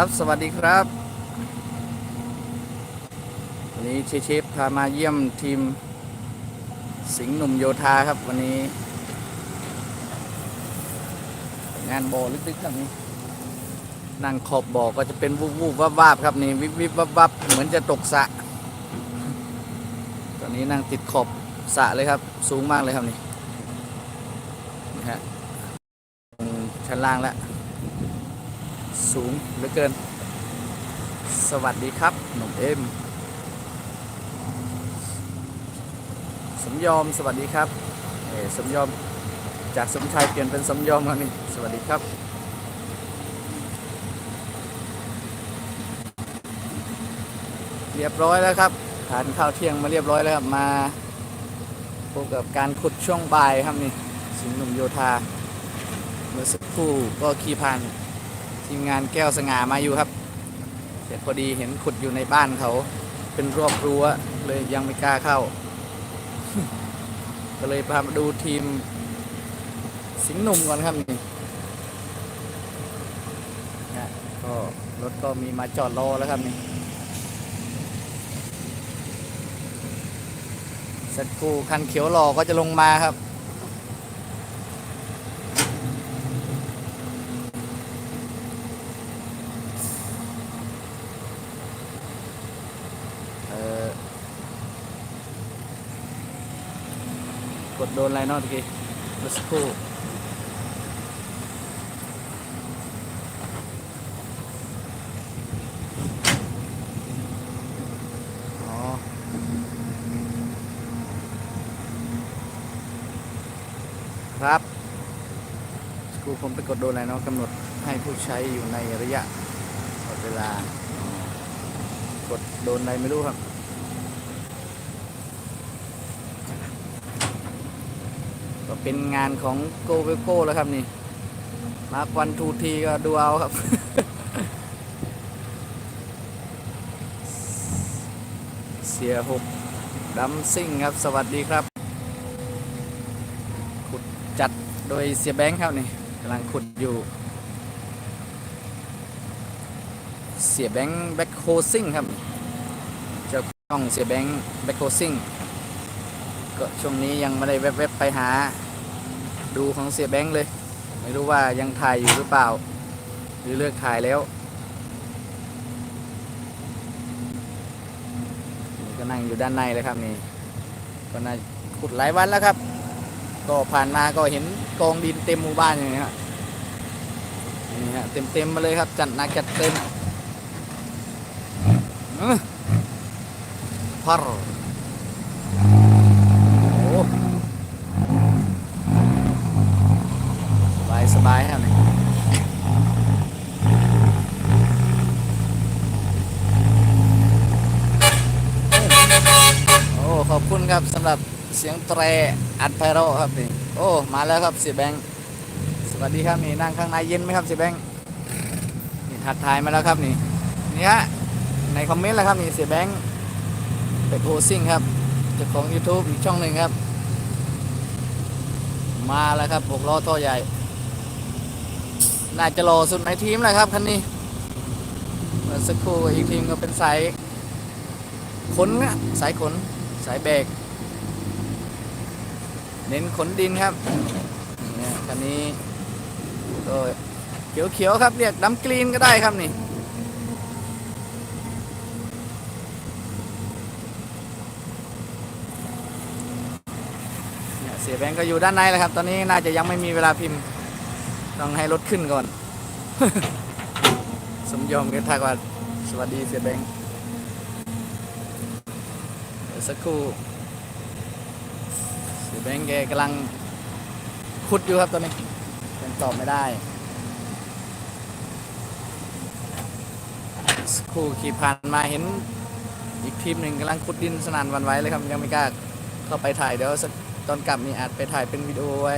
ครับสวัสดีครับ วันนี้เชฟเชฟพามาเยี่ยมทีม สิงห์หนุ่มโยธาครับวันนี้ งานบอลึกๆครับนี่นั่งขอบบ่อก็จะเป็นวูบวูบวับวาบๆครับนี่วิบวิบวับวับเหมือนจะตกสะ ตอนนี้นั่งติดขอบสะเลยครับ สูงมากเลยครับนี่นี่ฮะชั้นล่างแล้ว สูงเหลือเกิน สวัสดีครับ หนุ่มเอ็ม สมยอมสวัสดีครับเอสมยอมจากสมชายเปลี่ยนเป็นสมยอมแล้วนี่สวัสดีครับ เรียบร้อยแล้วครับทานข้าวเที่ยงมาเรียบร้อยแล้วครับมาพบกับการขุดช่วงบ่ายครับนี่สิงห์หนุ่มโยธาเมื่อสักครู่ก็ขี่ผ่าน ทีมงานแก้วสง่ามาอยู่ครับแต่พอดีเห็นขุดอยู่ในบ้านเขา เป็นรอบรั้วเลยยังไม่กล้าเข้า ก็เลยพามาดูทีม สิงห์หนุ่มก่อนครับนี่นะก็รถก็มีมาจอดรอแล้วครับนี่สักครู่คันเขียวหล่อก็จะลงมาครับ ดโดนอะไรเนอตะกี้เมื่อสักครู่ครับสกูผมไปกดโดนอะไรเนาะกำหนดให้ผู้ใช้อยู่ในระยะหมดเวลากดโดนอะไรไม่รู้ครับ เป็นงานของโกเวโก้แล้วครับนี่ มาควันทูทีก็ดูเอาครับ เสียหกดัมซิ่งครับ สวัสดีครับ ขุดจัดโดยเสียแบงค์ครับนี่กำลังขุดอยู่ เสียแบงค์แบ็คโฮซิ่งครับเจ้าของเสียแบงค์แบ็คโฮซิ่งก็ช่วงนี้ยังไม่ได้แวบๆไปหา ดูของเสียแบงค์เลย ไม่รู้ว่ายังถ่ายอยู่หรือเปล่า หรือเลิกถ่ายแล้วนี่ก็นั่งอยู่ด้านในเลยครับนี่ก็น่าขุดหลายวันแล้วครับ ก็ผ่านมาก็เห็นกองดินเต็มหมู่บ้านอย่างนี้ครับนี่ฮะเต็มๆมาเลยครับ จัดหนักจัดเต็มอื้อพัร โอ้ สบายครับนี่โอ้ขอบคุณครับสำหรับเสียงแตรอัดไพเราะครับนี่โอ้มาแล้วครับเสียแบงค์สวัสดีครับนี่นั่งข้างในเย็นไหมครับเสียแบงค์นี่ทักทายมาแล้วครับนี่นี่ฮะในคอมเมนต์แล้วครับนี่เสียแบงค์เป็ดโฮซิ่งครับเจ้าของ YouTube อีกช่องหนึ่งครับ มาแล้วครับหกล้อท่อใหญ่ น่าจะรอสุดในทีมแหละครับคันนี้เมื่อสักครู่อีกทีมก็เป็นสายขนนะสายขนสายเบรกเน้นขนดินครับเนี่ยคันนี้ก็เขียวๆครับเรียกดำกรีนก็ได้ครับนี่เนี่ยเสียแบงก์ก็อยู่ด้านในแล้วครับ ตอนนี้น่าจะยังไม่มีเวลาพิมพ์ ต้องให้รถขึ้นก่อน สมยอมกันทักว่าสวัสดีเสียแบงก์สักครู่เสียแบงก์แกกำลังขุดอยู่ครับตอนนี้ยังตอบไม่ได้สักครู่ขี่ผ่านมาเห็นอีกทีมหนึ่งกำลังขุดดินสนานวันไหว้เลยครับยังไม่กล้าเข้าไปถ่ายเดี๋ยวสักตอนกลับนี่อาจไปถ่ายเป็นวิดีโอไว้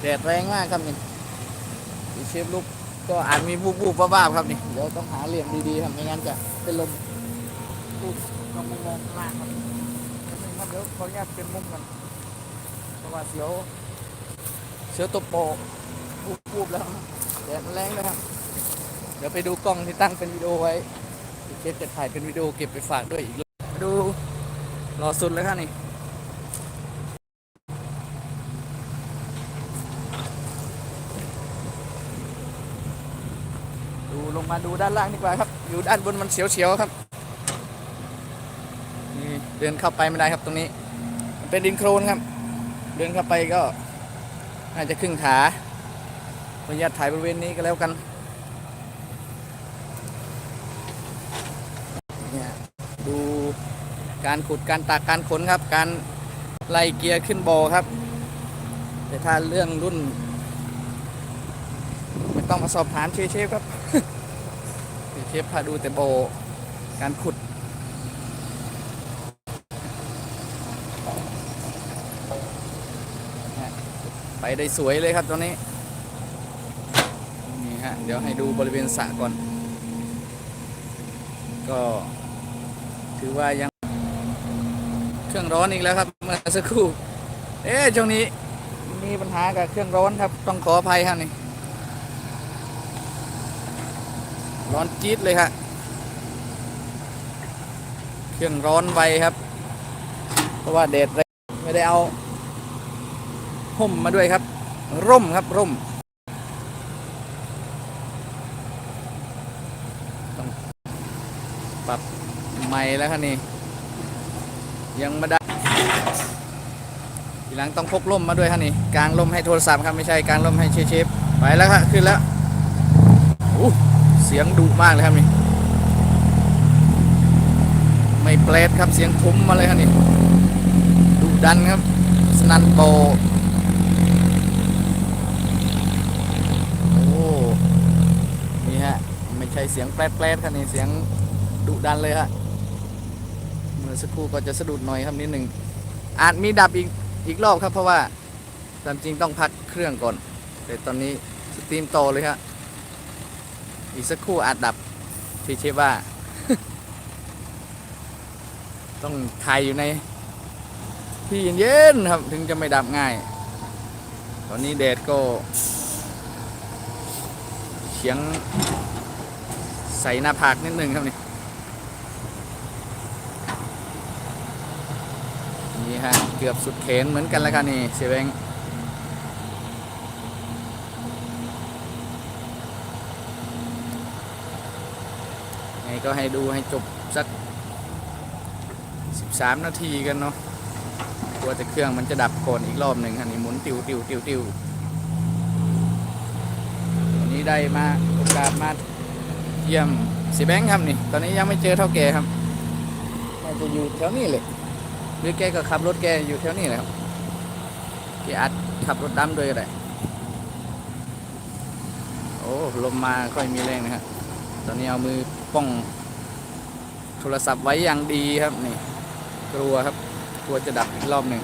แดดแรงมากครับนี่อีเชฟลุกก็อาจมีบูบบูบบ้าบๆครับนี่เดี๋ยวต้องหาเหลี่ยมดีๆครับไม่งั้นจะเป็นลมอุ๊ยต้องมองข้างล่างครับนิดนึงครับเดี๋ยวขออนุญาตเป็นมุมกันเพราะว่าเสียวเชื้อตัวโปะวูบๆแล้วแดดมันแรงนะครับ เดี๋ยวไปดูกล้องที่ตั้งเป็นวิดีโอไว้เก็บจะถ่ายเป็นวิดีโอเก็บไปฝากด้วยอีกรอบมาดูรอสุดแล้วครับนี่ ลงมาดูด้านล่างดีกว่าครับ อยู่ด้านบนมันเสียวๆครับนี่เดินเข้าไปไม่ได้ครับตรงนี้ มันเป็นดินโครนครับ เดินเข้าไปก็น่าจะครึ่งขาขออนุญาตถ่ายบริเวณนี้ก็แล้วกันเนี่ยดูการขุดการตากการขนครับ การไล่เกียร์ขึ้นบอครับ แต่ถ้าเรื่องรุ่น ไม่ต้องมาสอบถามเชฟเชฟ ครับเชฟพาดูแต่โบการขุด ไปได้สวยเลยครับตอนนี้ นี่ฮะ เดี๋ยวให้ดูบริเวณสระก่อน ก็ถือว่ายัง เครื่องร้อนอีกแล้วครับ เมื่อสักครู่ เอ๊ะช่วงนี้มีปัญหากับเครื่องร้อนครับ ต้องขออภัยครับนี่ ร้อนจี๊ดเลยครับเครื่องร้อนไวครับ เพราะว่าแดดแรงไม่ได้เอาห่มมาด้วยครับ ร่มครับร่มต้องปรับใหม่แล้วครับนี่ยังไม่ได้ทีหลังต้องพกร่มมาด้วยครับนี่กางร่มให้โทรศัพท์ครับไม่ใช่กางร่มให้เชฟไปแล้วครับขึ้นแล้วอู้ สียงดุมากเลยครับนี่ ไม่เปลดครับเสียงทุ้มมาเลยครับนี่ดุดันครับ สนันโบโอ้นี่ฮะ ไม่ใช่เสียงแปลดแปลดครับนี่เสียงดุดันเลยฮะเมื่อสักครู่ก็จะสะดุดหน่อยครับนิดหนึ่งอาจมีดับอีกอีกรอบครับเพราะว่าตามจริงต้องพักเครื่องก่อน แต่ตอนนี้สตรีมโตเลยครับ อีกสักครู่อาจดับที่เชฟว่า ต้องถ่ายอยู่ใน ที่เย็นๆครับ ถึงจะไม่ดับง่าย ตอนนี้แดดก็เฉียงใส่หน้าผากนิดนึงครับนี่นี่ฮะ เกือบสุดเขนเหมือนกันแล้วครับนี่เซเวง ไงก็ให้ดูให้จบสัก 13 นาทีกันเนาะกลัวแต่เครื่องมันจะดับก่อนอีกรอบหนึ่งคันนี้หมุนติวติวติวติววันนี้ได้มาโอกาสมาเยี่ยมสีแบงค์ครับนี่ ตอนนี้ยังไม่เจอเท่าแกครับน่าจะอยู่แถวนี้เลยหรือแกก็ขับรถแกอยู่แถวนี้แหละครับแกอาจขับรถดำด้วยก็ได้โอ้ลมมาค่อยมีแรงนะครับตอนนี้เอามือ ป้องโทรศัพท์ไว้อย่างดีครับนี่กลัวครับกลัวจะดับอีกรอบหนึ่ง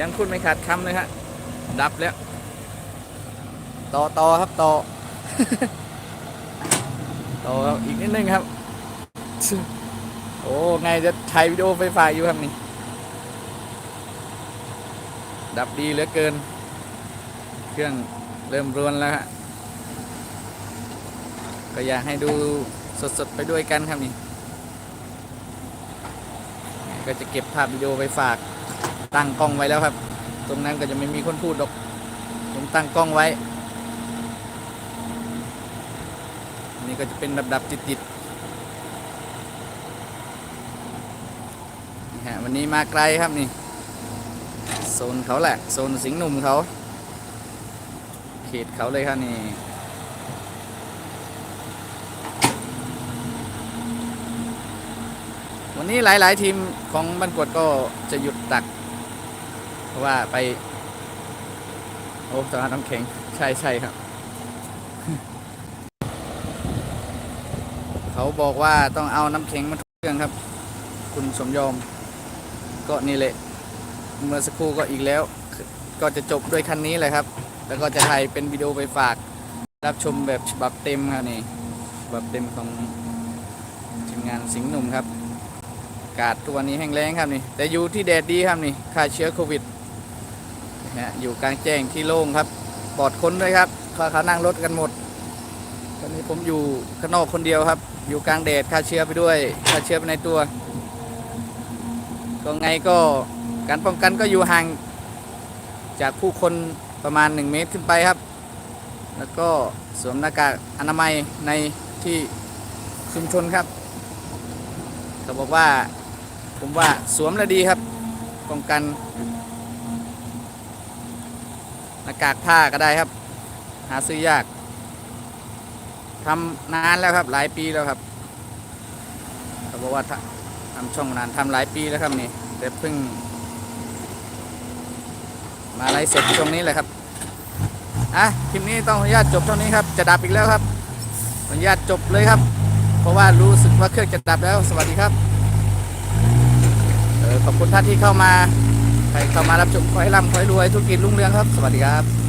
ยังพูดไม่ขาดคำเลยฮะดับแล้วต่อต่อครับต่อต่ออีกนิดนึงครับโอ้ไงจะถ่ายวิดีโอไฟฟ้าอยู่ครับนี่ดับดีเหลือเกิน เครื่องเริ่มรวนแล้วฮะ ก็อยากให้ดูสดๆไปด้วยกันครับนี่ก็จะเก็บภาพวิดีโอไปฝากตั้งกล้องไว้แล้วครับ ตรงนั้นก็จะไม่มีคนพูดหรอกผมตั้งกล้องไว้ นี่ก็จะเป็นดับๆติดๆนี่ฮะวันนี้มาไกลครับนี่โซนเขาแหละโซนสิงห์หนุ่มเขา เขตเขาเลยครับนี่ วันนี้หลาย ๆ ทีมของบ้านกวดก็จะหยุดตัก เพราะว่าไป โอ้ตลาดน้ำแข็ง ใช่ใช่ครับ เขาบอกว่าต้องเอาน้ำแข็งมาทุกเครื่องครับ คุณสมยอม ก็นี่แหละ เมื่อสักครู่ก็อีกแล้ว ก็จะจบด้วยคันนี้เลยครับ แล้วก็จะถ่ายเป็นวิดีโอไปฝาก รับชมแบบฉบับเต็มครับนี่ฉบับเต็มของทีมงานสิงห์หนุ่มครับากาศตัวนี้แห้งแล้งครับนี่ แต่อยู่ที่แดดดีครับนี่ฆ่าเชื้อโควิดนี่ยอยู่กลางแจ้งที่โล่งครับปลอดคนด้วยครับเขาเขานั่งรถกันหมดตอนนี้ผมอยู่ข้างนอกคนเดียวครับ อยู่กลางแดดฆ่าเชื้อไปด้วยฆ่าเชื้อไปในตัว ก็ไงก็การป้องกันก็อยู่ห่างจากผู้คนประมาณ 1 เมตรขึ้นไปครับ แล้วก็สวมหน้ากากอนามัยในที่ชุมชนครับเขาบอกว่า ผมว่าสวมแล้วดีครับป้องกันหน้ากากผ้าก็ได้ครับ หาซื้อยากทำนานแล้วครับ หลายปีแล้วครับเขาบอกว่าทำช่องนานทำหลายปีแล้วครับนี่แต่เพิ่ง มาไลฟ์สดช่วงนี้แหละครับอะคลิปนี้ต้องอนุญาตจบเท่านี้ครับ จะดับอีกแล้วครับอนุญาตจบเลยครับ เพราะว่ารู้สึกว่าเครื่องจะดับแล้วสวัสดีครับ ขอบคุณท่านที่เข้ามา ใครเข้ามารับชมขอให้ร่ำขอให้รวยธุรกิจรุ่งเรืองครับ สวัสดีครับ